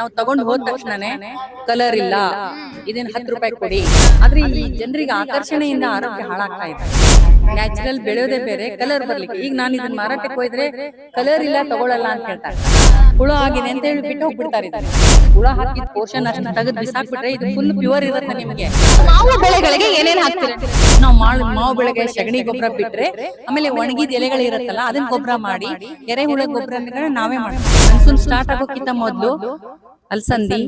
ನಾವು ತಗೊಂಡ್ ಹೋದ ತಕ್ಷಣನೇ ಕಲರ್ ಇಲ್ಲ. ಇದನ್ನ ಹತ್ತು ರೂಪಾಯಿ ಕೊಡಿ. ಆದ್ರೆ ಈ ಜನರಿಗೆ ಆಕರ್ಷಣೆಯಿಂದ ಆರೋಗ್ಯ ಹಾಳಾಗ್ತಾ ಇದೆ. ನ್ಯಾಚುರಲ್ ಬೆಳೆಯೋದೇ ಬೇರೆ ಕಲರ್ ಬರ್ಲಿಕ್ಕೆ. ಈಗ ನಾನು ಇದನ್ನ ಮಾರಾಟಕ್ಕೆ ಹೋದ್ರೆ ಕಲರ್ ಇಲ್ಲ ತಗೊಳಲ್ಲ ಅಂತ ಹೇಳ್ತಾರೆ. ಹುಳ ಆಗಿದೆ ಅಂತ ಹೇಳಿ ಬಿಟ್ಟು ಹೋಗ್ಬಿಡ್ತಾರೆ ಇದನ್ನ. ಹುಳ ಹಾಕಿದ ಪೋರ್ಷನ್ ಅಷ್ಟು ತೆಗೆದು ಬಿಸಾಕ್ಬಿಟ್ರೆ ಇದು ಫುಲ್ ಪ್ಯೂರ್ ಇರುತ್ತೆ ನಿಮಗೆ. ಮಾವು ಬೆಳೆಗಳಿಗೆ ಏನೇನು ಹಾಕ್ತೀರಾ? ಮಾಳು ಮಾವು ಬೆಳಗ್ಗೆ ಸಗಣಿ ಗೊಬ್ಬರ ಬಿಟ್ರೆ ಆಮೇಲೆ ಒಣಗಿದ ಎಲೆಗಳು ಇರುತ್ತಲ್ಲ ಅದನ್ನ ಗೊಬ್ಬರ ಮಾಡಿ ಎರೆಹುಳ ಗೊಬ್ಬರ ನಾವೇ ಮಾಡ್ತೀವಿ. ಮನ್ಸೂನ್ ಸ್ಟಾರ್ಟ್ ಆಗೋಕ್ಕಿಂತ ಮೊದಲು ಅಲಸಂದಿ,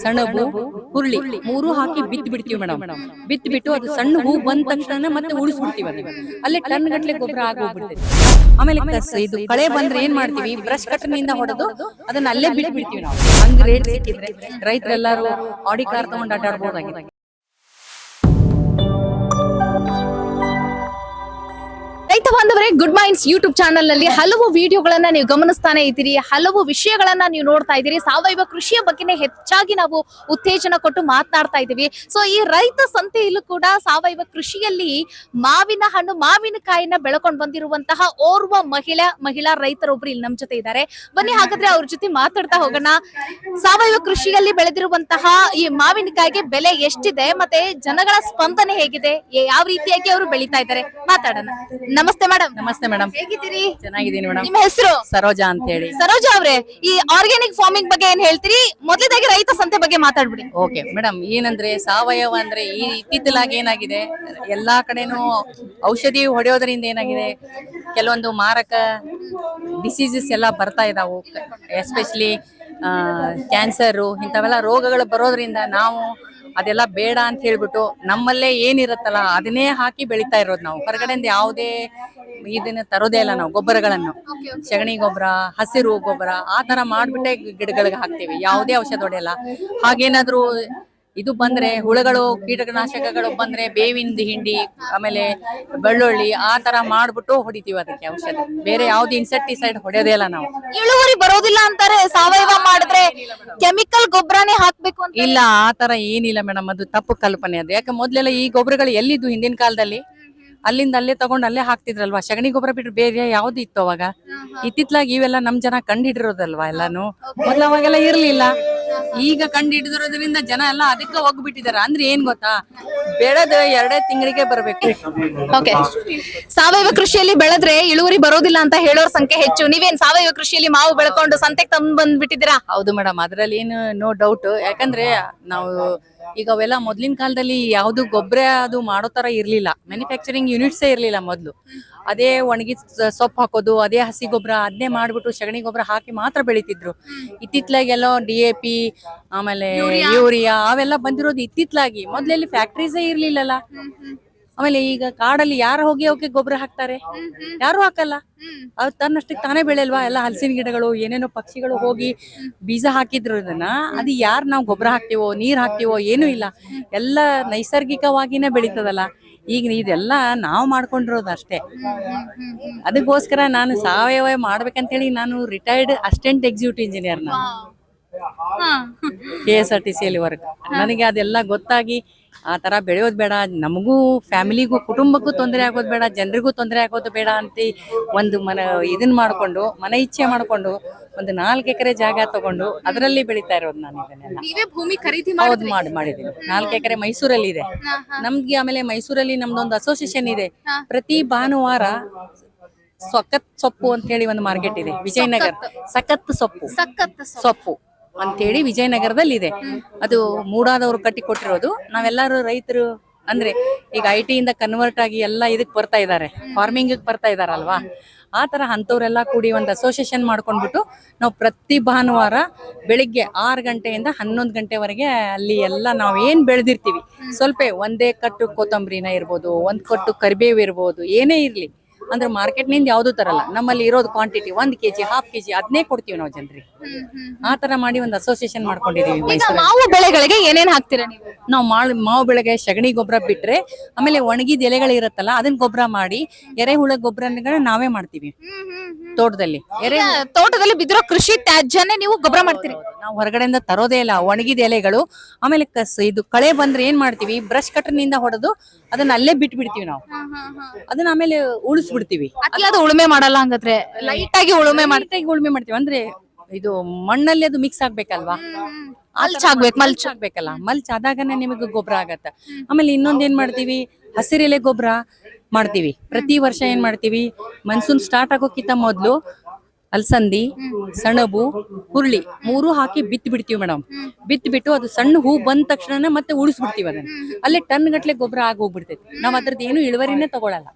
ಸಣಬು, ಹುರುಳಿ ಮೂರು ಹಾಕಿ ಬಿತ್ತು ಬಿಡ್ತೀವಿ ಮೇಡಮ್ ಬಿತ್ತು ಬಿಟ್ಟು ಅದು ಸಣ್ಣ ಹೂ ಬಂದ ತಕ್ಷಣ ಮತ್ತೆ ಉಳಿಸ್ಬಿಡ್ತೀವಿ ಅದನ್ನ. ಅಲ್ಲೇ ಟನ್ ಗಟ್ಲೆ ಗೊಬ್ಬರ ಆಗೋಗ್ಬಿಡ್ತೈತಿ ಆಮೇಲೆ ಇದು ಕಳೆ ಬಂದ್ರೆ ಏನ್ ಮಾಡ್ತೀವಿ? ಬ್ರಷ್ ಕಟ್ಟರ್ನಿಂದ ಹೊಡೆದು ಅದನ್ನ ಅಲ್ಲೇ ಬಿಟ್ಟು ಬಿಡ್ತೀವಿ ನಾವು. ಹಂಗ್ ರೇಟ್ ಸಿಕ್ಕಿದ್ರೆ ರೈತರೆಲ್ಲರೂ ಆಡಿ ಕಾರ್ ತಗೊಂಡು ಅಡ್ಡಾಡ್ಬೋದಾಗಿದೆ ರೈತ ಬಾಂಧವರೇ ಗುಡ್ ಮೈಂಡ್ಸ್ ಯೂಟ್ಯೂಬ್ ಚಾನಲ್ನಲ್ಲಿ ಹಲವು ವಿಡಿಯೋಗಳನ್ನ ನೀವು ಗಮನಿಸ್ತಾನೆ ಇದ್ದೀರಿ, ಹಲವು ವಿಷಯಗಳನ್ನ ನೀವು ನೋಡ್ತಾ ಇದ್ದೀರಿ. ಸಾವಯವ ಕೃಷಿಯ ಬಗ್ಗೆನೇ ಹೆಚ್ಚಾಗಿ ನಾವು ಉತ್ತೇಜನ ಕೊಟ್ಟು ಮಾತನಾಡ್ತಾ ಇದ್ದೀವಿ. ಸೊ ಈ ರೈತ ಸಂತೆಯಲ್ಲೂ ಕೂಡ ಸಾವಯವ ಕೃಷಿಯಲ್ಲಿ ಮಾವಿನ ಹಣ್ಣು ಮಾವಿನಕಾಯಿನ ಬೆಳಕೊಂಡು ಬಂದಿರುವಂತಹ ಓರ್ವ ಮಹಿಳಾ ಮಹಿಳಾ ರೈತರೊಬ್ರು ಇಲ್ಲಿ ನಮ್ ಜೊತೆ ಇದ್ದಾರೆ. ಬನ್ನಿ, ಹಾಗಾದ್ರೆ ಅವ್ರ ಜೊತೆ ಮಾತಾಡ್ತಾ ಹೋಗೋಣ. ಸಾವಯವ ಕೃಷಿಯಲ್ಲಿ ಬೆಳೆದಿರುವಂತಹ ಈ ಮಾವಿನಕಾಯಿಗೆ ಬೆಲೆ ಎಷ್ಟಿದೆ ಮತ್ತೆ ಜನಗಳ ಸ್ಪಂದನೆ ಹೇಗಿದೆ, ಯಾವ ರೀತಿಯಾಗಿ ಅವರು ಬೆಳೀತಾ ಇದ್ದಾರೆ? ಮಾತಾಡೋಣ. ನಮಸ್ತೆ ಮೇಡಮ್ ನಮಸ್ತೆ ಮೇಡಮ್ ಹೇಗಿದ್ದೀರಿ? ಚೆನ್ನಾಗಿದ್ದೀನಿ ಮೇಡಮ್ ನಿಮ್ಮ ಹೆಸರು? ಸರೋಜಾ ಅಂತ ಹೇಳಿ ಸರೋಜಾ ಅವ್ರೆ ಈ ಆರ್ಗ್ಯಾನಿಕ್ ಫಾರ್ಮಿಂಗ್ ಬಗ್ಗೆ ಏನ್ ಹೇಳ್ತೀರಿ? ಮೊದಲದಾಗಿ ರೈತ ಸಂತೆ ಬಗ್ಗೆ ಮಾತಾಡ್ಬಿಡಿ. ಓಕೆ ಮೇಡಮ್ ಏನಂದ್ರೆ ಸಾವಯವ ಅಂದ್ರೆ ಈ ಇತ್ತಿತ್ತಲಾಗಿ ಏನಾಗಿದೆ? ಎಲ್ಲಾ ಕಡೆನೂ ಔಷಧಿ ಹೊಡೆಯೋದ್ರಿಂದ ಏನಾಗಿದೆ? ಕೆಲವೊಂದು ಮಾರಕ ಡಿಸೀಸಸ್ ಎಲ್ಲ ಬರ್ತಾ ಇದಾವು. ಎಸ್ಪೆಷಲಿ ಕ್ಯಾನ್ಸರು ಇಂಥವೆಲ್ಲ ರೋಗಗಳು ಬರೋದ್ರಿಂದ ನಾವು ಅದೆಲ್ಲ ಬೇಡ ಅಂತ ಹೇಳ್ಬಿಟ್ಟು ನಮ್ಮಲ್ಲೇ ಏನಿರುತ್ತಲ್ಲ ಅದನ್ನೇ ಹಾಕಿ ಬೆಳಿತಾ ಇರೋದು ನಾವು. ಹೊರಗಡೆಯಿಂದ ಯಾವುದೇ ಇದನ್ನ ತರೋದೇ ಇಲ್ಲ ನಾವು ಗೊಬ್ಬರಗಳನ್ನು. ಸಗಣಿ ಗೊಬ್ಬರ ಹಸಿರು ಗೊಬ್ಬರ ಆ ತರ ಮಾಡ್ಬಿಟ್ಟೆ ಗಿಡಗಳಿಗೆ ಹಾಕ್ತಿವಿ. ಯಾವುದೇ ಔಷಧ ಹೊಡೆಯಲ್ಲ ಹಾಗೇನಾದ್ರೂ ಇದು ಬಂದ್ರೆ ಹುಳಗಳು ಕೀಟನಾಶಕಗಳು ಬಂದ್ರೆ ಬೇವಿನ ಹಿಂಡಿ ಆಮೇಲೆ ಬೆಳ್ಳುಳ್ಳಿ ಆ ತರ ಮಾಡ್ಬಿಟ್ಟು ಹೊಡಿತೀವಿ ಅದಕ್ಕೆ ಔಷಧ. ಬೇರೆ ಯಾವ್ದು ಇನ್ಸೆಕ್ಟಿಸೈಡ್ ಹೊಡೆಯೋದೇ ಇಲ್ಲ ನಾವು. ಇಳುವರಿ ಬರೋದಿಲ್ಲ ಅಂತಾರೆ. ಸಾವಯವ ಮಾಡಿದ್ರೆ ಕೆಮಿಕಲ್ ಗೊಬ್ಬರನೇ ಹಾಕ್ಬೇಕು ಅಂತ ಇಲ್ಲ ಆ ತರ ಏನಿಲ್ಲ ಮೇಡಮ್. ಅದು ತಪ್ಪು ಕಲ್ಪನೆ ಅದು. ಯಾಕೆ ಮೊದ್ಲೆಲ್ಲ ಈ ಗೊಬ್ಬರಗಳು ಎಲ್ಲಿದ್ದು ಹಿಂದಿನ ಕಾಲದಲ್ಲಿ? ಅಲ್ಲಿಂದ ಅಲ್ಲೇ ತಗೊಂಡು ಅಲ್ಲೇ ಹಾಕ್ತಿದ್ರಲ್ವಾ? ಸಗಣಿ ಗೊಬ್ಬರ ಬಿಟ್ಟು ಬೇರೆ ಯಾವ್ದು ಇತ್ತು ಅವಾಗ? ಇತ್ತಿತ್ಲಾಗ ಇವೆಲ್ಲ ನಮ್ ಜನ ಕಂಡಿಡಿರೋದಲ್ವಾ ಎಲ್ಲಾನು? ಮೊದ್ಲು ಅವಾಗೆಲ್ಲ ಇರ್ಲಿಲ್ಲ. ಈಗ ಕಂಡಿಡಿದಿರೋದ್ರಿಂದ ಜನ ಎಲ್ಲ ಅದಕ್ಕೆ ಹೋಗ್ಬಿಟ್ಟಿದಾರ ಅಂದ್ರೆ ಏನ್ ಗೊತ್ತಾ? ಬೆಳೆದ ಎರಡೇ ತಿಂಗಳಿಗೆ ಬರ್ಬೇಕು. ಓಕೆ ಸಾವಯವ ಕೃಷಿಯಲ್ಲಿ ಬೆಳೆದ್ರೆ ಇಳುವರಿ ಬರೋದಿಲ್ಲ ಅಂತ ಹೇಳೋರ್ ಸಂಖ್ಯೆ ಹೆಚ್ಚು. ನೀವೇನ್ ಸಾವಯವ ಕೃಷಿಯಲ್ಲಿ ಮಾವು ಬೆಳ್ಕೊಂಡು ಸಂತೆಗೆ ತಂದ್ ಬಂದ್ಬಿಟ್ಟಿದ್ದೀರಾ? ಹೌದು ಮೇಡಮ್ ಅದ್ರಲ್ಲಿ ಏನು ನೋ ಡೌಟ್ ಯಾಕಂದ್ರೆ ನಾವು ಈಗ ಅವೆಲ್ಲ ಮೊದ್ಲಿನ ಕಾಲದಲ್ಲಿ ಯಾವ್ದು ಗೊಬ್ಬರ ಅದು ಮಾಡೋ ತರ ಇರ್ಲಿಲ್ಲ. ಮ್ಯಾನುಫ್ಯಾಕ್ಚರಿಂಗ್ ಯೂನಿಟ್ಸೇ ಇರ್ಲಿಲ್ಲ ಮೊದ್ಲು. ಅದೇ ಒಣಗಿ ಸೊಪ್ಪು ಹಾಕೋದು ಅದೇ ಹಸಿ ಗೊಬ್ಬರ ಅದನ್ನೇ ಮಾಡಿಬಿಟ್ಟು ಸಗಣಿ ಗೊಬ್ಬರ ಹಾಕಿ ಮಾತ್ರ ಬೆಳಿತಿದ್ರು. ಇತ್ತಿತ್ಲಾಗೆಲ್ಲೋ ಡಿ ಎ ಪಿ ಆಮೇಲೆ ಯೂರಿಯಾ ಅವೆಲ್ಲ ಬಂದಿರೋದು ಇತ್ತಿತ್ಲಾಗಿ. ಮೊದ್ಲೆಲ್ಲಿ ಫ್ಯಾಕ್ಟ್ರೀಸೇ ಇರ್ಲಿಲ್ಲಲ್ಲ. ಆಮೇಲೆ ಈಗ ಕಾಡಲ್ಲಿ ಯಾರು ಹೋಗಿ ಅವಕ್ಕೆ ಗೊಬ್ಬರ ಹಾಕ್ತಾರೆ? ಯಾರು ಹಾಕಲ್ಲ. ಅದು ತನ್ನಷ್ಟಕ್ಕೆ ತಾನೇ ಬೆಳೆಯಲ್ವಾ? ಎಲ್ಲ ಹಲಸಿನ ಗಿಡಗಳು ಏನೇನೋ ಪಕ್ಷಿಗಳು ಹೋಗಿ ಬೀಜ ಹಾಕಿದ್ರು ಅದನ್ನ ಅದು ಯಾರು ನಾವು ಗೊಬ್ಬರ ಹಾಕ್ತಿವೋ ನೀರ್ ಹಾಕ್ತಿವೋ ಏನೂ ಇಲ್ಲ. ಎಲ್ಲ ನೈಸರ್ಗಿಕವಾಗಿನೇ ಬೆಳೀತದಲ್ಲ. ಈಗ ಇದೆಲ್ಲ ನಾವು ಮಾಡ್ಕೊಂಡಿರೋದು ಅಷ್ಟೇ. ಅದಕ್ಕೋಸ್ಕರ ನಾನು ಸಾವಯವ ಮಾಡ್ಬೇಕಂತೇಳಿ ನಾನು ರಿಟೈರ್ಡ್ ಅಸಿಸ್ಟೆಂಟ್ ಎಕ್ಸಿಕ್ಯೂಟಿವ್ ಇಂಜಿನಿಯರ್ ನಾನು. ಕೆ ಎಸ್ ಆರ್ ಟಿ ಸಿಯಲ್ಲಿ ವರ್ಕ್ ನನಗೆ ಅದೆಲ್ಲ ಗೊತ್ತಾಗಿ ಆ ತರ ಬೆಳೆಯೋದು ಬೇಡ. ನಮಗೂ ಫ್ಯಾಮಿಲಿಗೂ ಕುಟುಂಬಕ್ಕೂ ತೊಂದರೆ ಆಗೋದು ಬೇಡ. ಜನರಿಗೂ ತೊಂದರೆ ಆಗೋದು ಬೇಡ ಅಂತ ಒಂದು ಮನ ಇದನ್ನ ಮಾಡ್ಕೊಂಡು ಮನ ಇಚ್ಛೆ ಮಾಡ್ಕೊಂಡು ಒಂದು ನಾಲ್ಕು ಎಕರೆ ಜಾಗ ತಗೊಂಡು ಅದರಲ್ಲಿ ಬೆಳೀತಾ ಇರೋದು ನಾನು ಇದನ್ನೆಲ್ಲ. ನೀವೇ ಭೂಮಿ ಖರೀದಿ ಹೌದು ಮಾಡಿ ಮಾಡಿದ್ದೀನಿ. ನಾಲ್ಕು ಎಕರೆ ಮೈಸೂರಲ್ಲಿ ಇದೆ. ನಮ್ಗೆ ಆಮೇಲೆ ಮೈಸೂರಲ್ಲಿ ನಮ್ದೊಂದು ಅಸೋಸಿಯೇಷನ್ ಇದೆ. ಪ್ರತಿ ಭಾನುವಾರ ಸೊಕ್ಕತ್ ಸೊಪ್ಪು ಅಂತ ಹೇಳಿ ಒಂದು ಮಾರ್ಕೆಟ್ ಇದೆ. ವಿಜಯನಗರ. ಸಖತ್ ಸೊಪ್ಪು. ಸಖತ್ ಸೊಪ್ಪು. ಅಂತೇಳಿ ವಿಜಯನಗರದಲ್ಲಿ ಇದೆ ಅದು ಮೂಡಾದವರು ಕಟ್ಟಿ ಕೊಟ್ಟಿರೋದು. ನಾವೆಲ್ಲರೂ ರೈತರು ಅಂದ್ರೆ ಈಗ ಐ ಇಂದ ಕನ್ವರ್ಟ್ ಆಗಿ ಎಲ್ಲ ಇದಕ್ ಬರ್ತಾ ಇದ್ದಾರೆ ಫಾರ್ಮಿಂಗ್ ಬರ್ತಾ ಇದಾರಲ್ವಾ? ಆ ತರ ಅಂತವ್ರೆಲ್ಲ ಕೂಡಿ ಒಂದು ಅಸೋಸಿಯೇಷನ್ ಮಾಡ್ಕೊಂಡ್ಬಿಟ್ಟು ನಾವು ಪ್ರತಿ ಭಾನುವಾರ ಬೆಳಿಗ್ಗೆ ಆರು ಗಂಟೆಯಿಂದ ಹನ್ನೊಂದು ಗಂಟೆವರೆಗೆ ಅಲ್ಲಿ ಎಲ್ಲ ನಾವು ಏನ್ ಬೆಳೆದಿರ್ತೀವಿ. ಸ್ವಲ್ಪ ಒಂದೇ ಕಟ್ಟು ಕೊತ್ತಂಬರಿನ ಇರ್ಬೋದು, ಒಂದ್ ಕಟ್ಟು ಕರಿಬೇವು ಇರ್ಬೋದು, ಏನೇ ಇರ್ಲಿ. ಅಂದ್ರೆ ಮಾರ್ಕೆಟ್ನಿಂದ ಯಾವ್ದು ತರಲ್ಲ. ನಮ್ಮಲ್ಲಿ ಇರೋದು ಕ್ವಾಂಟಿಟಿ ಒಂದ್ ಕೆಜಿ ಹಾಫ್ ಕೆಜಿ ಅದನ್ನೇ ಕೊಡ್ತೀವಿ ನಾವು ಜನರಿಗೆ. ಆ ತರ ಮಾಡಿ ಒಂದು ಅಸೋಸಿಯೇಷನ್ ಮಾಡ್ಕೊಂಡಿದೀವಿ ಈಗ ಮೈಸೂರಲ್ಲಿ. ಮಾವು ಬೆಳೆಗಳಿಗೆ ಏನೇನ್ ಹಾಕ್ತೀರಾ ನೀವು? ನಾವು ಮಾಳು ಮಾವು ಬೆಳೆಗೆ ಸಗಣಿ ಗೊಬ್ಬರ ಬಿಟ್ರೆ ಆಮೇಲೆ ಒಣಗಿದ ಎಲೆಗಳು ಇರುತ್ತಲ್ಲ ಅದನ್ನ ಗೊಬ್ಬರ ಮಾಡಿ ಎರೆಹುಳ ಗೊಬ್ಬರ ನಾವೇ ಮಾಡ್ತೀವಿ. ತೋಟದಲ್ಲಿ. ಎರೆ ಈಗ ತೋಟದಲ್ಲಿ ಬಿದ್ದಿರೋ ಕೃಷಿ ತ್ಯಾಜ್ಯನೇ ನೀವು ಗೊಬ್ಬರ ಮಾಡ್ತೀರಿ. ನಾವು ಹೊರಗಡೆಯಿಂದ ತರೋದೇ ಇಲ್ಲ ಒಣಗಿದ ಎಲೆಗಳು. ಆಮೇಲೆ ಕಸ ಇದು ಕಳೆ ಬಂದ್ರೆ ಏನ್ ಮಾಡ್ತೀವಿ ಬ್ರಷ್ ಕಟರ್ನಿಂದ ಹೊಡೆದು ಅದನ್ನ ಅಲ್ಲೇ ಬಿಟ್ಟು ಬಿಡ್ತೀವಿ ನಾವು ಅದನ್ನ ಆಮೇಲೆ ಉಳಿಸ್ಬಿಡ್ತೀವಿ. ಅತಿಯಾದ ಉಳುಮೆ ಮಾಡಲ್ಲ ಹಂಗಂದ್ರೆ. ಲೈಟ್ ಆಗಿ ಉಳುಮೆ ಮಾಡಿ ಮಾಡ್ತೀವಿ ಉಳುಮೆ ಮಾಡ್ತೀವಿ. ಅಂದ್ರೆ ಇದು ಮಣ್ಣಲ್ಲಿ ಅದು ಮಿಕ್ಸ್ ಆಗ್ಬೇಕಲ್ವಾ? ಮಲ್ಚ್ ಆಗ್ಬೇಕು ಮಲ್ಚ್ ಆಗ್ಬೇಕಲ್ಲ. ಮಲ್ಚ್ ಆದಾಗನೇ ನಿಮಗೆ ಗೊಬ್ಬರ ಆಗತ್ತ. ಆಮೇಲೆ ಇನ್ನೊಂದ್ ಏನ್ ಮಾಡ್ತೀವಿ? ಹಸಿರೆಲೆ ಗೊಬ್ಬರ ಮಾಡ್ತೀವಿ. ಪ್ರತಿ ವರ್ಷ ಏನ್ ಮಾಡ್ತೀವಿ? ಮನ್ಸೂನ್ ಸ್ಟಾರ್ಟ್ ಆಗೋಕ್ಕಿಂತ ಮೊದ್ಲು ಅಲಸಂದಿ ಸಣಬು ಹುರುಳಿ ಮೂರು ಹಾಕಿ ಬಿತ್ತ ಬಿಡ್ತೀವಿ ಮೇಡಮ್ ಬಿತ್ತ ಬಿಟ್ಟು ಅದು ಸಣ್ಣ ಹೂ ಬಂದ ತಕ್ಷಣ ಮತ್ತೆ ಉಳಿಸ್ಬಿಡ್ತೀವಿ ಅದನ್ನ. ಅಲ್ಲೇ ಟನ್ ಗಟ್ಲೆ ಗೊಬ್ಬರ ಆಗಿ ಹೋಗ್ಬಿಡ್ತೈತಿ ನಾವ್ ಅದ್ರದ್ದು ಏನು ಇಳುವರಿನೇ ತಗೊಳಲ್ಲ.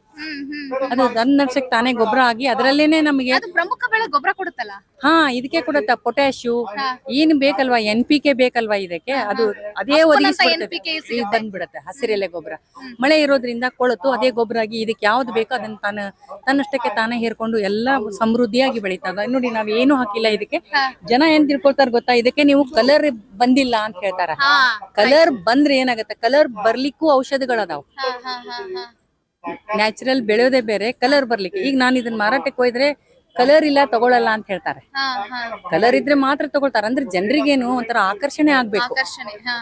ಅದು ನಡ್ಸಕ್ ತಾನೇ ಗೊಬ್ಬರ ಆಗಿ ಅದರಲ್ಲೇನೆ ನಮಗೆ ಅದು ಪ್ರಮುಖ ಬೆಳೆ ಗೊಬ್ಬರ ಕೊಡುತ್ತಲ್ಲ? ಹಾ ಇದಕ್ಕೆ ಕೊಡುತ್ತ ಪೊಟ್ಯಾಶು ಏನ್ ಬೇಕಲ್ವಾ? ಎನ್ ಪಿ ಕೆ ಬೇಕಲ್ವಾ ಇದಕ್ಕೆ? ಅದು ಅದೇ ಬಂದ್ಬಿಡುತ್ತೆ ಬಂದ್ಬಿಡತ್ತೆ ಹಸಿರೆಲೆ ಗೊಬ್ಬರ. ಮಳೆ ಇರೋದ್ರಿಂದ ಕೊಳತು ಅದೇ ಗೊಬ್ಬರ ಆಗಿ ಇದಕ್ಕೆ ಯಾವ್ದು ಬೇಕೋ ಅದನ್ನ ತಾನ ತನ್ನಷ್ಟಕ್ಕೆ ತಾನೇ ಹೇರ್ಕೊಂಡು ಎಲ್ಲ ಸಮೃದ್ಧಿಯಾಗಿ ಬೆಳೀತದ ನೋಡಿ ನಾವ್ ಏನು ಹಾಕಿಲ್ಲ ಇದಕ್ಕೆ. ಜನ ಏನ್ ತಿಳ್ಕೊಳ್ತಾರ ಗೊತ್ತಾ? ಇದಕ್ಕೆ ನೀವು ಕಲರ್ ಬಂದಿಲ್ಲ ಅಂತ ಹೇಳ್ತಾರ. ಕಲರ್ ಬಂದ್ರೆ ಏನಾಗತ್ತೆ? ಕಲರ್ ಬರ್ಲಿಕ್ಕೂ ಔಷಧಿಗಳದಾವ್. ನ್ಯಾಚುರಲ್ ಬೆಳೆಯೋದೇ ಬೇರೆ ಕಲರ್ ಬರ್ಲಿಕ್ಕೆ. ಈಗ ನಾನು ಇದನ್ನ ಮಾರಾಟಕ್ಕೆ ಹೋಯ್ದ್ರೆ ಕಲರ್ ಇಲ್ಲ ತಗೊಳಲ್ಲ ಅಂತ ಹೇಳ್ತಾರೆ. ಕಲರ್ ಇದ್ರೆ ಮಾತ್ರ ತಗೊಳ್ತಾರೆ. ಅಂದ್ರೆ ಜನರಿಗೇನು ಒಂಥರ ಆಕರ್ಷಣೆ ಆಗ್ಬೇಕು.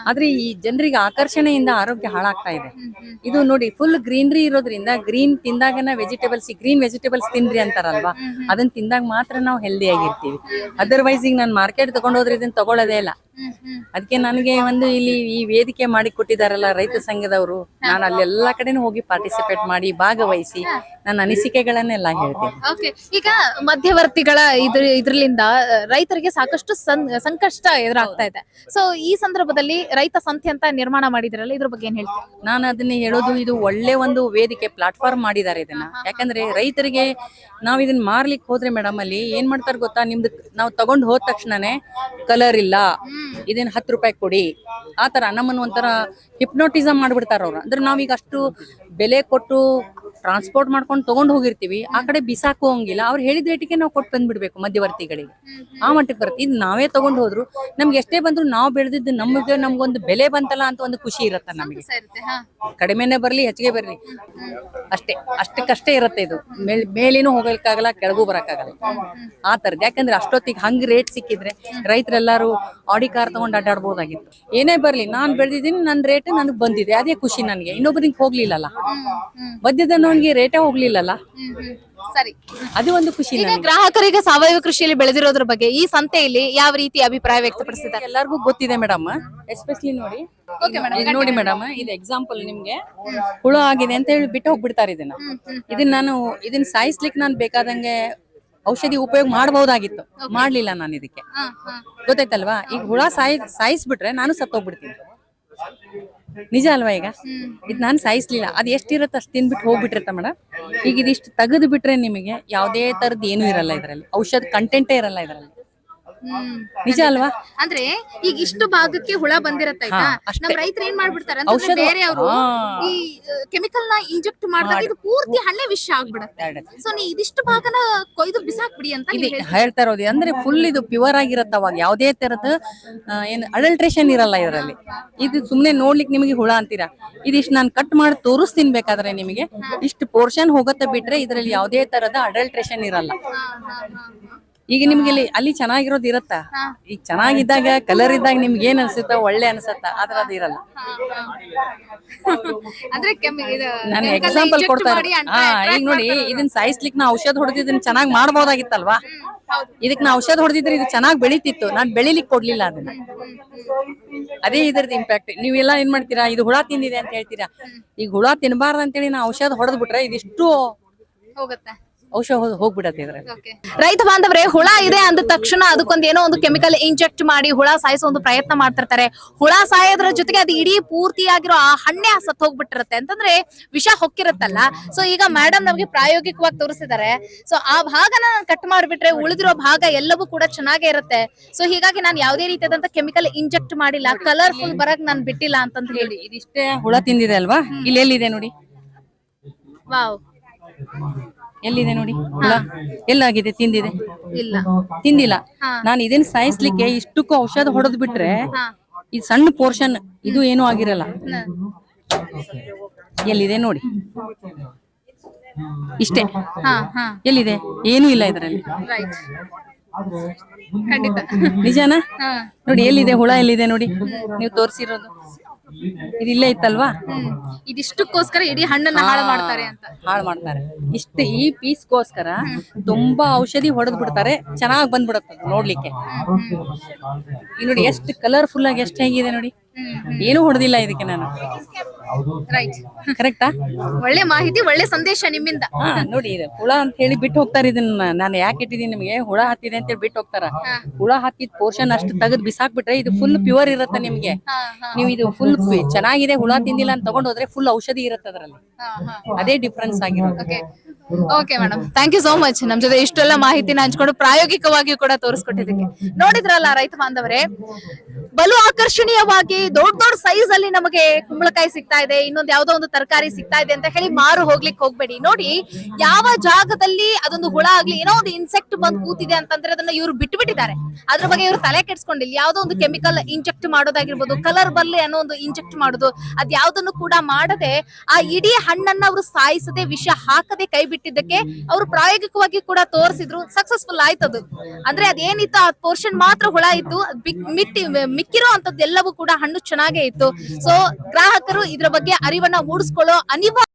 ಆದ್ರೆ ಈ ಜನರಿಗೆ ಆಕರ್ಷಣೆಯಿಂದ ಆರೋಗ್ಯ ಹಾಳಾಗ್ತಾ ಇದೆ. ಇದು ನೋಡಿ ಫುಲ್ ಗ್ರೀನ್ರಿ ಇರೋದ್ರಿಂದ ಗ್ರೀನ್ ತಿಂದಾಗನ ವೆಜಿಟೇಬಲ್ಸ್ ಗ್ರೀನ್ ವೆಜಿಟೇಬಲ್ಸ್ ತಿನ್ರಿ ಅಂತಾರಲ್ವಾ? ಅದನ್ನ ತಿಂದಾಗ ಮಾತ್ರ ನಾವು ಹೆಲ್ದಿ ಆಗಿರ್ತೀವಿ. ಅದರ್ವೈಸ್ ಈಗ ನಾನು ಮಾರ್ಕೆಟ್ ತಗೊಂಡೋದ್ರೆ ಇದನ್ನ ತಗೊಳ್ಳೋದೇ ಇಲ್ಲ. ಅದಕ್ಕೆ ನನಗೆ ಒಂದು ಇಲ್ಲಿ ಈ ವೇದಿಕೆ ಮಾಡಿ ಕೊಟ್ಟಿದಾರಲ್ಲ ರೈತ ಸಂಘದವರು ನಾನು ಅಲ್ಲಿ ಎಲ್ಲಾ ಕಡೆನೂ ಹೋಗಿ ಪಾರ್ಟಿಸಿಪೇಟ್ ಮಾಡಿ ಭಾಗವಹಿಸಿ ನನ್ನ ಅನಿಸಿಕೆಗಳನ್ನೆಲ್ಲ ಹೇಳ್ತೇನೆ. ಓಕೆ ಈಗ ಮಧ್ಯವರ್ತಿಗಳ ಇದ್ರ ಇದ್ರಲಿಂದ ರೈತರಿಗೆ ಸಾಕಷ್ಟು ಸಂಕಷ್ಟ ಎದುರಾಗ್ತಾ ಇದೆ. ಸೊ ಈ ಸಂದರ್ಭದಲ್ಲಿ ರೈತ ಸಂತೆ ಅಂತ ನಿರ್ಮಾಣ ಮಾಡಿದ್ರಲ್ಲ ಇದ್ರ ಬಗ್ಗೆ ಏನ್ ಹೇಳ್ತೀನಿ ನಾನು ಅದನ್ನ ಹೇಳೋದು ಇದು ಒಳ್ಳೆ ಒಂದು ವೇದಿಕೆ ಪ್ಲಾಟ್ಫಾರ್ಮ್ ಮಾಡಿದ್ದಾರೆ ಇದನ್ನ. ಯಾಕಂದ್ರೆ ರೈತರಿಗೆ ನಾವ್ ಇದನ್ನ ಮಾರ್ಲಿಕ್ಕೆ ಹೋದ್ರೆ ಮೇಡಮ್ ಅಲ್ಲಿ ಏನ್ ಮಾಡ್ತಾರೆ ಗೊತ್ತಾ? ನಿಮ್ದು ನಾವು ತಗೊಂಡ್ ಹೋದ ತಕ್ಷಣನೇ ಕಲರ್ ಇಲ್ಲ. ಇದನ್ನ ಹತ್ತು ರೂಪಾಯಿ ಕೊಡಿ. ಆ ಆತರ ನಮ್ಮನ್ನು ಒಂಥರ ಹಿಪ್ನೋಟಿಸಮ್ ಮಾಡ್ಬಿಡ್ತಾರ ಅವ್ರು ಅಂದ್ರೆ ನಾವೀಗ ಅಷ್ಟು ಬೆಲೆ ಕೊಟ್ಟು ಟ್ರಾನ್ಸ್ಪೋರ್ಟ್ ಮಾಡ್ಕೊಂಡು ತಗೊಂಡು ಹೋಗಿರ್ತೀವಿ ಆ ಕಡೆ ಬಿಸಾಕು ಹಂಗಿಲ್ಲ. ಅವ್ರು ಹೇಳಿದ ರೇಟಿಗೆ ನಾವು ಕೊಟ್ಟು ಬಂದ್ಬಿಡ್ಬೇಕು ಮಧ್ಯವರ್ತಿಗಳಿಗೆ. ಆ ಮಟ್ಟಕ್ಕೆ ಬರುತ್ತೆ. ಇದು ನಾವೇ ತಗೊಂಡು ಹೋದ್ರು ನಮ್ಗೆ ಎಷ್ಟೇ ಬಂದ್ರು ನಾವು ಬೆಳೆದಿದ್ದು ನಮಗೆ ನಮ್ಗೊಂದು ಬೆಲೆ ಬಂತಲ್ಲ ಅಂತ ಒಂದು ಖುಷಿ ಇರತ್ತ ನಮಗೆ. ಕಡಿಮೆನೆ ಬರ್ಲಿ ಹೆಚ್ಚಿಗೆ ಬರಲಿ. ಅಷ್ಟೇ ಅಷ್ಟಕ್ಕಷ್ಟೇ ಇರುತ್ತೆ ಇದು. ಮೇಲ್- ಮೇಲೇನು ಹೋಗಲಿಕ್ಕಾಗಲ್ಲ ಕೆಳಗೂ ಬರಕ್ಕಾಗಲ್ಲ ಆ ತರದ್ ಯಾಕಂದ್ರೆ ಅಷ್ಟೊತ್ತಿಗೆ ಹಂಗ್ ರೇಟ್ ಸಿಕ್ಕಿದ್ರೆ ರೈತರೆಲ್ಲಾರು ಆಡಿ ಕಾರ್ ತಗೊಂಡು ಅಡ್ಡಾಡ್ಬೋದಾಗಿತ್ತು. ಏನೇ ಬರ್ಲಿ ನಾನ್ ಬೆಳೆದಿದ್ದೀನಿ ನನ್ ರೇಟ್ ನನಗ್ ಬಂದಿದೆ. ಅದೇ ಖುಷಿ ನನಗೆ. ಇನ್ನೊಬ್ಬರಿಗೆ ಹೋಗ್ಲಿಲ್ಲಲ್ಲ. ಮಧ್ಯದನ್ನವನಿಗೆ ರೇಟೇ ಹೋಗ್ಲಿಲ್ಲಲ್ಲ? ಸರಿ. ಅದು ಒಂದು ಖುಷಿ ಈಗ ಗ್ರಾಹಕರಿಗೆ ಸಾವಯವ ಕೃಷಿಯಲ್ಲಿ ಬೆಳೆದಿರೋದ್ರ ಬಗ್ಗೆ ಈ ಸಂತೆಯಲ್ಲಿ ಯಾವ ರೀತಿ ಅಭಿಪ್ರಾಯ ವ್ಯಕ್ತಪಡಿಸಿದ್ದಾರೆ? ಎಲ್ಲರಿಗೂ ಗೊತ್ತಿದೆ ಮೇಡಮ್ ಎಸ್ಪೆಷಲಿ ನೋಡಿ ನೋಡಿ ಮೇಡಮ್ ಇದು ಎಕ್ಸಾಂಪಲ್ ನಿಮ್ಗೆ. ಹುಳು ಆಗಿದೆ ಅಂತ ಹೇಳಿ ಬಿಟ್ಟು ಹೋಗ್ಬಿಡ್ತಾರೆ ಇದನ್ನ. ಇದನ್ನ ನಾನು ಇದನ್ನ ಸಾಯಿಸ್ಲಿಕ್ಕೆ ನಾನು ಬೇಕಾದಂಗೆ ಔಷಧಿ ಉಪಯೋಗ ಮಾಡಬಹುದಾಗಿತ್ತು ಮಾಡ್ಲಿಲ್ಲ ನಾನು ಇದಕ್ಕೆ. ಗೊತ್ತಾಯ್ತಲ್ವಾ? ಈಗ ಹುಳ ಸಾಯಿ ಸಾಯಿಸ್ಬಿಟ್ರೆ ನಾನು ಸತ್ತೋಗ್ಬಿಡ್ತೀನಿ. ನಿಜ ಅಲ್ವಾ ಈಗ? ಇದು ನಾನು ಸಾಯಿಸ್ಲಿಲ್ಲ. ಅದು ಎಷ್ಟಿರುತ್ತೆ ಅಷ್ಟು ತಿನ್ಬಿಟ್ಟು ಹೋಗ್ಬಿಟ್ಟಿರ್ತ ಮೇಡಮ್ ಈಗ ಇದಿಷ್ಟು ತೆಗೆದು ಬಿಟ್ರೆ ನಿಮಗೆ ಯಾವುದೇ ತರದ್ ಏನು ಇರಲ್ಲ ಇದರಲ್ಲಿ. ಔಷಧ ಕಂಟೆಂಟೇ ಇರಲ್ಲ ಇದರಲ್ಲಿ. ನಿಜ ಅಲ್ವಾ? ಅಂದ್ರೆ ಈಗ ಇಷ್ಟು ಭಾಗಕ್ಕೆ ಹುಳ ಬಂದಿರತ್ತೆ ಆಯ್ತಾ? ಅಷ್ಟೇ. ನಮ್ ರೈತರು ಏನ್ ಮಾಡ್ಬಿಡ್ತಾರೆ ಬೇರೆ ಅವರು ಈ ಕೆಮಿಕಲ್ನ ಇಂಜೆಕ್ಟ್ ಮಾಡಿದಾಗ ಇದು ಪೂರ್ತಿ ಹಣ್ಣೆ ವಿಷ ಆಗ್ಬಿಡತ್ತೆ. ಸೊ ನೀ ಇದಿಷ್ಟು ಭಾಗನ ಕೊಯ್ದು ಬಿಸಾಕ್ಬಿಡಿ ಅಂತ ಹೇಳ್ತಾ ಇರೋದು ಅಂದ್ರೆ ಫುಲ್ ಇದು ಪ್ಯೂರ್ ಆಗಿರತ್ತ ಅವಾಗ. ಯಾವ್ದೇ ತರದ ಏನ್ ಅಡಲ್ಟ್ರೇಷನ್ ಇರಲ್ಲ ಇದರಲ್ಲಿ. ಇದು ಸುಮ್ನೆ ನೋಡ್ಲಿಕ್ಕೆ ನಿಮಗೆ ಹುಳ ಅಂತೀರಾ? ಇದಿಷ್ಟು ನಾನು ಕಟ್ ಮಾಡಿ ತೋರಿಸ್ತೀನಿ ಬೇಕಾದ್ರೆ ನಿಮಗೆ. ಇಷ್ಟು ಪೋರ್ಷನ್ ಹೋಗತ್ತೆ ಬಿಟ್ರೆ ಇದರಲ್ಲಿ ಯಾವುದೇ ತರದ ಅಡಲ್ಟ್ರೇಷನ್ ಇರಲ್ಲ. ಈಗ ನಿಮ್ಗೆ ಇಲ್ಲಿ ಅಲ್ಲಿ ಚೆನ್ನಾಗಿರೋದು ಇರತ್ತ? ಈಗ ಚೆನ್ನಾಗಿದ್ದಾಗ ಕಲರ್ ಇದ್ದಾಗ ನಿಮ್ಗೆ ಏನ್ ಅನ್ಸುತ್ತ ಒಳ್ಳೆ ಅನ್ಸತ್ತ? ಆದ್ರ ಅದು ಇರಲ್ಲ. ನಾನು ಎಕ್ಸಾಂಪಲ್ ಕೊಡ್ತಾರೆ. ಹಾ ಈಗ ನೋಡಿ ಇದನ್ನ ಸಾಯಿಸ್ಲಿಕ್ಕೆ ನಾ ಔಷಧ ಹೊಡೆದಿದ್ದನ್ನ ಚೆನ್ನಾಗಿ ಮಾಡ್ಬೋದಾಗಿತ್ತಲ್ವಾ. ಇದಕ್ ನಾ ಔಷಧ ಹೊಡೆದಿದ್ರೆ ಇದು ಚೆನ್ನಾಗಿ ಬೆಳಿತಿತ್ತು. ನಾನ್ ಬೆಳಿಲಿಕ್ಕೆ ಕೊಡ್ಲಿಲ್ಲ ಅದನ್ನ. ಅದೇ ಇದ್ರದ್ದು ಇಂಪ್ಯಾಕ್ಟ್ ನೀವೆಲ್ಲ ಏನ್ ಮಾಡ್ತೀರಾ? ಇದು ಹುಳ ತಿಂದಿದೆ ಅಂತ ಹೇಳ್ತೀರಾ? ಈಗ ಹುಳ ತಿನ್ಬಾರ್ದು ಅಂತೇಳಿ ನಾ ಔಷಧ ಹೊಡೆದ್ಬಿಟ್ರೆ ಇದಿಷ್ಟು ಹೋಗುತ್ತೆ. ಔಷಧ ಹೋಗ್ಬಿಡತ್ತೆ. ರೈತ ಬಾಂಧವರೇ ಹುಳ ಇದೆ ಅಂದ ತಕ್ಷಣ ಅದಕ್ಕೊಂದ್ ಏನೋ ಒಂದು ಕೆಮಿಕಲ್ ಇಂಜೆಕ್ಟ್ ಮಾಡಿ ಹುಳ ಸಾಯಿಸೋ ಒಂದು ಪ್ರಯತ್ನ ಮಾಡ್ತಿರ್ತಾರೆ. ಹುಳ ಸಾಯೋದ್ರ ಜೊತೆಗೆ ಅದು ಇಡೀ ಪೂರ್ತಿಯಾಗಿರೋ ಆ ಹಣ್ಣೆ ಸತ್ ಹೋಗ್ಬಿಟ್ಟಿರುತ್ತೆ. ಅಂತಂದ್ರೆ ವಿಷ ಹೊಕ್ಕಿರುತ್ತಲ್ಲ? ಸೊ ಈಗ ಮೇಡಮ್ ನಮಗೆ ಪ್ರಾಯೋಗಿಕವಾಗಿ ತೋರಿಸಿದ್ದಾರೆ ಸೊ ಆ ಭಾಗನ ಕಟ್ ಮಾಡಿಬಿಟ್ರೆ ಉಳಿದಿರೋ ಭಾಗ ಎಲ್ಲವೂ ಕೂಡ ಚೆನ್ನಾಗೇ ಇರುತ್ತೆ. ಸೊ ಹೀಗಾಗಿ ನಾನು ಯಾವುದೇ ರೀತಿಯಾದಂತ ಕೆಮಿಕಲ್ ಇಂಜೆಕ್ಟ್ ಮಾಡಿಲ್ಲ. ಕಲರ್ಫುಲ್ ಬರಕ್ ನಾನು ಬಿಟ್ಟಿಲ್ಲ ಅಂತಂದ್ ಹೇಳಿ. ಇದಿಷ್ಟೇ ಹುಳ ತಿಂದಿದೆ ಅಲ್ವಾ? ಇಲ್ಲಿ ಎಲ್ಲಿದೆ ನೋಡಿ? ವಾವ್. ಎಲ್ಲಿದೆ ನೋಡಿ? ಹುಳ ಎಲ್ಲಾಗಿದೆ ತಿಂದಿದೆ? ಇಲ್ಲ. ತಿಂದಿಲ್ಲ. ನಾನು ಇದನ್ನ ಸಾಯಿಸ್ಲಿಕ್ಕೆ ಇಷ್ಟಕ್ಕೂ ಔಷಧ ಹೊಡೆದ್ ಬಿಟ್ರೆ ಈ ಸಣ್ಣ ಪೋರ್ಷನ್ ಇದು ಏನು ಆಗಿರಲ್ಲ. ಎಲ್ಲಿದೆ ನೋಡಿ? ಇಷ್ಟೇ. ಎಲ್ಲಿದೆ? ಏನು ಇಲ್ಲ ಇದರಲ್ಲಿ. ನಿಜನಾ? ನೋಡಿ ಎಲ್ಲಿದೆ? ಹುಳ ಎಲ್ಲಿದೆ ನೋಡಿ? ನೀವು ತೋರಿಸಿರೋದು. ಇದು ಇಲ್ಲೇ ಇತ್ತಲ್ವಾ? ಇದಿಷ್ಟಕ್ಕೋಸ್ಕರ ಇಡೀ ಹಣ್ಣನ್ನ ಹಾಳು ಮಾಡ್ತಾರೆ ಅಂತ. ಹಾಳು ಮಾಡ್ತಾರೆ. ಇಷ್ಟು ಈ ಪೀಸ್ಗೋಸ್ಕರ ತುಂಬಾ ಔಷಧಿ ಹೊಡೆದ್ ಬಿಡ್ತಾರೆ. ಚೆನ್ನಾಗ್ ಬಂದ್ಬಿಡತ್ತೆ ನೋಡ್ಲಿಕ್ಕೆ. ನೋಡಿ ಎಷ್ಟು ಕಲರ್ಫುಲ್ ಆಗಿ ಎಷ್ಟು ಹೆಂಗಿದೆ ನೋಡಿ? ಏನು ಹೊಡೆದಿಲ್ಲ ಇದಕ್ಕೆ ನಾನು. ರೈಟ್ ಕರೆಕ್ಟಾ ಒಳ್ಳೆ ಮಾಹಿತಿ ಒಳ್ಳೆ ಸಂದೇಶ ನಿಮ್ಮಿಂದ. ಹಾ ನೋಡಿ ಇದು ಹುಳ ಅಂತ ಹೇಳಿ ಬಿಟ್ಟು ಹೋಗ್ತಾರ ಇದನ್ನ. ನಾನು ಯಾಕೆ ಇಟ್ಟಿದ್ದೀನಿ ನಿಮಗೆ? ಹುಳ ಹತ್ತಿದೆ ಅಂತ ಹೇಳಿ ಬಿಟ್ಟು ಹೋಗ್ತಾರ? ಹುಳ ಹತ್ತಿದ ಪೋರ್ಷನ್ ಅಷ್ಟು ತೆಗೆದು ಬಿಸಾಕ್ಬಿಟ್ರೆ ಇದು ಫುಲ್ ಪ್ಯೂರ್ ಇರತ್ತೆ ನಿಮ್ಗೆ. ನೀವು ಇದು ಫುಲ್ ಚೆನ್ನಾಗಿದೆ ಹುಳ ತಿಂದಿಲ್ಲ ಅಂತ ತಗೊಂಡ್ ಹೋದ್ರೆ ಫುಲ್ ಔಷಧಿ ಇರತ್ತೆ ಅದರಲ್ಲಿ. ಅದೇ ಡಿಫ್ರೆನ್ಸ್ ಆಗಿರೋದು. Okay okay madam thank you so much ನಮ್ ಜೊತೆ ಇಷ್ಟೆಲ್ಲ ಮಾಹಿತಿನ ಹಂಚ್ಕೊಂಡು ಪ್ರಾಯೋಗಿಕವಾಗಿಯೂ ಕೂಡ ತೋರಿಸ್ಕೊಟ್ಟಿದ್ದಕ್ಕೆ. ನೋಡಿದ್ರಲ್ಲ ರೈತ ಬಾಂಧವರೇ ಬಲು ಆಕರ್ಷಣೀಯವಾಗಿ ದೊಡ್ಡ ದೊಡ್ಡ ಸೈಜ್ ಅಲ್ಲಿ ನಮಗೆ ಕುಂಬಳಕಾಯಿ ಸಿಗ್ತಾ ಇದೆ, ಇನ್ನೊಂದು ಯಾವ್ದೋ ಒಂದು ತರಕಾರಿ ಸಿಗ್ತಾ ಇದೆ ಅಂತ ಹೇಳಿ ಮಾರು ಹೋಗ್ಲಿಕ್ಕೆ ಹೋಗ್ಬೇಡಿ. ನೋಡಿ, ಯಾವ ಜಾಗದಲ್ಲಿ ಅದೊಂದು ಹುಳ ಆಗ್ಲಿ, ಏನೋ ಒಂದು ಇನ್ಸೆಕ್ಟ್ ಬಂದು ಕೂತಿದೆ ಅಂತಂದ್ರೆ ಅದನ್ನ ಇವ್ರು ಬಿಟ್ಟು ಬಿಟ್ಟಿದ್ದಾರೆ ಅದ್ರ ಬಗ್ಗೆ ಇವ್ರು ತಲೆ ಕೆಡ್ಸ್ಕೊಂಡಿಲ್ಲ. ಯಾವ್ದೋ ಒಂದು ಕೆಮಿಕಲ್ ಇಂಜೆಕ್ಟ್ ಮಾಡೋದಾಗಿರ್ಬೋದು ಕಲರ್ ಬರ್ಲಿ ಅನ್ನೋ ಒಂದು ಇಂಜೆಕ್ಟ್ ಮಾಡೋದು, ಅದ್ ಯಾವ್ದನ್ನು ಕೂಡ ಮಾಡದೆ ಆ ಇಡೀ ಹಣ್ಣನ್ನ ಅವರು ಸಾಯಿಸದೆ ವಿಷ ಹಾಕದೆ ಕೈ ಬಿಟ್ಟಿದ್ದಕ್ಕೆ ಅವರು ಪ್ರಾಯೋಗಿಕವಾಗಿ ಕೂಡ ತೋರಿಸಿದ್ರು ಸಕ್ಸಸ್ಫುಲ್ ಆಯ್ತದು. ಅಂದ್ರೆ ಅದೇನಿತ್ತು, ಆ ಪೋರ್ಷನ್ ಮಾತ್ರ ಹುಳ ಇತ್ತು, ಅದ್ ಮಿಕ್ಕಿರೋ ಅಂತದ್ದೆಲ್ಲವೂ ಕೂಡ ಹಣ್ಣು ಚೆನ್ನಾಗೇ ಇತ್ತು. ಸೊ ಗ್ರಾಹಕರು ಇದ್ರ ಬಗ್ಗೆ ಅರಿವನ್ನ ಮೂಡಿಸ್ಕೊಳ್ಳೋ ಅನಿವಾರ್ಯ